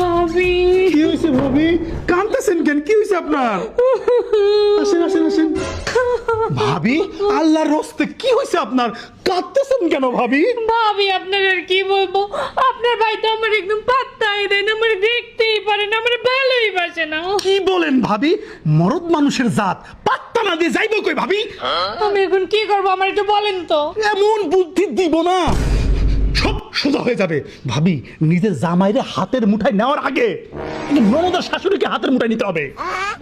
ভাবি। কি হয়েছে ভাবি? কাঁদতেছেন কেন? কি হয়েছে আপনার? আসেন আসেন আসেন। ভাবি আল্লাহর রস্তে কি হয়েছে আপনার? কাঁদতেছেন কেন ভাবি? ভাবি আপনার আর কি বলব? আপনার ভাই তো আমার একদম পাত্তাই দেয় না আমার দেখতেই পারে না আমার ভালোই বাসে না। কি বলেন ভাবি? মরদ মানুষের জাত। পাত্তা না দিয়ে যাইব কই ভাবি? আমি এখন কি করব? আমার একটু বলেন তো। এমন বুদ্ধি দিব না। সব সোজা হয়ে যাবে। ভাবি নিজের জামাইরে হাতের মুঠায় নেওয়ার আগে ননদের শাশুড়িকে হাতের মুঠায় নিতে হবে।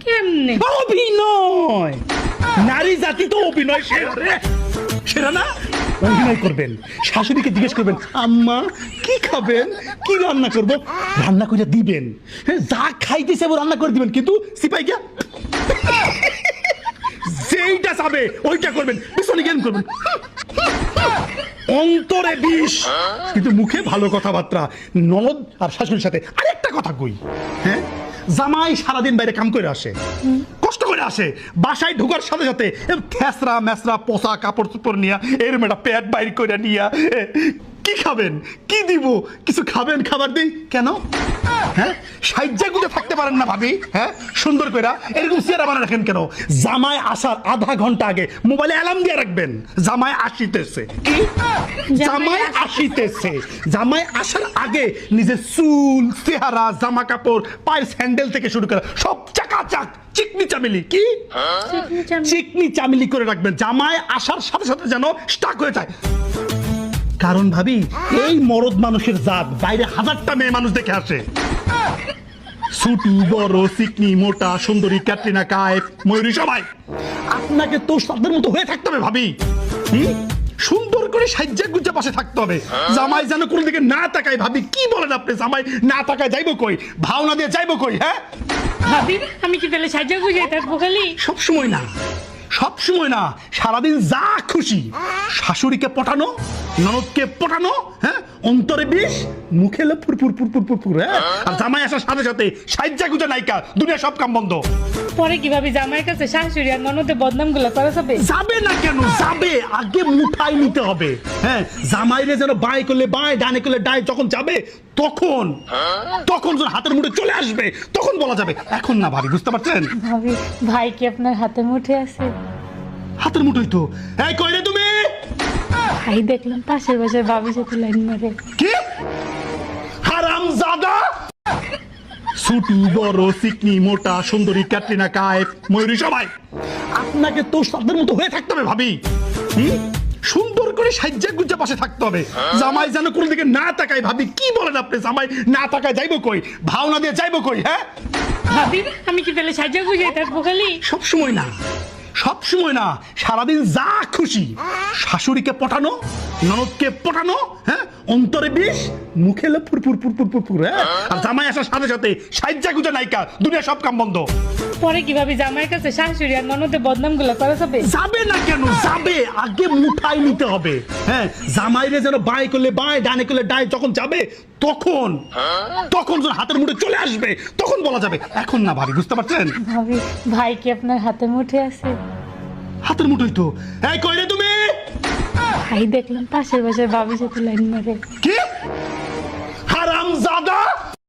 কেমনে? অভিনয়! নারী জাতি তো অভিনয় সেরা। না? অভিনয় করবেন। শাশুড়িকে জিজ্ঞেস করবেন আম্মা কি খাবেন? কি রান্না করব? রান্না করে দিবেন। হ্যাঁ যা খাইতেছে ও রান্না করে দিবেন কিন্তু সিপাইকে যেইটা চাবে ওইটা করবেন। পিছনে জ্ঞান করবেন। অন্তরে বিষ। কিন্তু মুখে ভালো কথাবার্তা, ননদ আর শাশুড়ির সাথে আরেকটা কথা কই হ্যাঁ? জামাই সারাদিন বাইরে কাম করে আসে, কষ্ট করে আসে, বাসায় ঢোকার সাথে সাথে খেসরা মেসরা পোষা কাপড় চোপড় নিয়া, এর মেয়েটা প্যাট বাইর করে নিয়া কি খাবেন? কি দিব? কিছু খাবেন খাবার দিই? কেন? হ্যাঁ? সাহায্যা থাকতে পারেন না ভাবি হ্যাঁ? সুন্দর এরকম চেয়ারা বানা রাখেন কেন? জামাই আসার আধা ঘণ্টা আগে মোবাইলে অ্যালার্ম দিয়ে রাখবেন। জামাই আসিতেছে। কি? জামাই আসিতেছে। জামাই আসার আগে নিজের চুল চেহারা জামা কাপড় পায়ের স্যান্ডেল থেকে শুরু করে সব চাকাচাক চিকনি চামেলি কি? চিকনি চামেলি করে রাখবেন। জামাই আসার সাথে সাথে যেন স্টাক হয়ে যায়। কারণ ভাবি এই মরদ মানুষের জাত বাইরে হাজারটা মেয়ে মানুষ দেখে আসে। ছুটু বড় চিকনি মোটা সুন্দরী ক্যাটরিনা কায়েফ ময়ূরী সবাই। আপনাকে তো তাদের মতো হয়ে থাকতে হবে ভাবি। হুম? সুন্দর করে সাজ্জা গুজ্জা পাশে থাকতে হবে। জামাই যেন কোনো দিকে না তাকায় ভাবি। কি বলেন আপনি জামাই? না তাকায় যাইবো কই? ভাওনা দিয়ে যাইবো কই হ্যাঁ? ভাবি আমি কি তাহলে সাজা গুজিয়ে থাকব খালি? সব সময় না। সব সময় না। সারাদিন যা খুশি। শাশুড়িকে পটানো ননদকে পটানো হ্যাঁ? অন্তরে বিষ মুখে এলো ফুরফুর ফুরফুর ফুরফুর হ্যাঁ? আর জামাই আসার সাথে সাথে সাজ্জা গুজা নাইকা দুনিয়া সব কাম বন্ধ। পরে কি ভাবি জামাইয়ের কাছে শাশুড়ি আর ননদে বদনামগুলো করা যাবে? যাবে না কেন? যাবে। আগে মুঠাই নিতে হবে হ্যাঁ? জামাইরে যেন বাই করলে বাই ডানে করলে ডাই যখন যাবে তখন তখন যেন হাতের মুঠে চলে আসবে তখন বলা যাবে। এখন না ভাবি বুঝতে পারছেন? ভাবি ভাই কি আপনার হাতের মুঠে আছে? হাতের মুঠোই তো। এই কই রে তুমি? ভাই দেখলাম পাশের ভাবির সাথে লাইন মারে। কি? হারাম জাদা ছুটু বড় চিকনি মোটা সুন্দরী ক্যাটরিনা কায়েফ ময়ূরী সবাই। আপনাকে তো তাদের মতো হয়ে থাকতে হবে ভাবি। হুম? সুন্দর করে সাজ্জা গুজ্জা পাশে থাকতে হবে। জামাই যেন কোনো দিকে না তাকায় ভাবি কি বলেন আপনি? জামাই না তাকায় যাইবো কই? ভাওনা দিয়ে যাইবো কই হ্যাঁ? ভাবি আমি কি তাহলে সাজা গুজিয়ে থাকব খালি? সব সময় না। সব সময় না সারাদিন যা খুশি। শাশুড়িকে পটানো ননদকে পটানো হ্যাঁ? অন্তরে বিষ মুখে এলো ফুরফুর ফুরফুর ফুরফুর হ্যাঁ? আর জামাই আসার সাথে সাথে সাজ্জা গুজা নাইকা দুনিয়া সব কাম বন্ধ। পরে কি ভাবি জামাইয়ের কাছে শাশুড়ি আর ননদে বদনামগুলো করা যাবে? যাবে না কেন? যাবে। আগে মুঠাই নিতে হবে হ্যাঁ? জামাইরে যেন বাই করলে বাই ডানে করলে ডাই যখন যাবে তখন তখন যেন হাতের মুঠে চলে আসবে তখন বলা যাবে। এখন না ভাবি বুঝতে পারছেন? ভাবি ভাই কি আপনার হাতের মুঠে আছে? হাতের মুঠোই তো। এই কই রে তুমি? ভাই দেখলাম পাশের বাসার বাবু সাথে লাইন মারে। কি?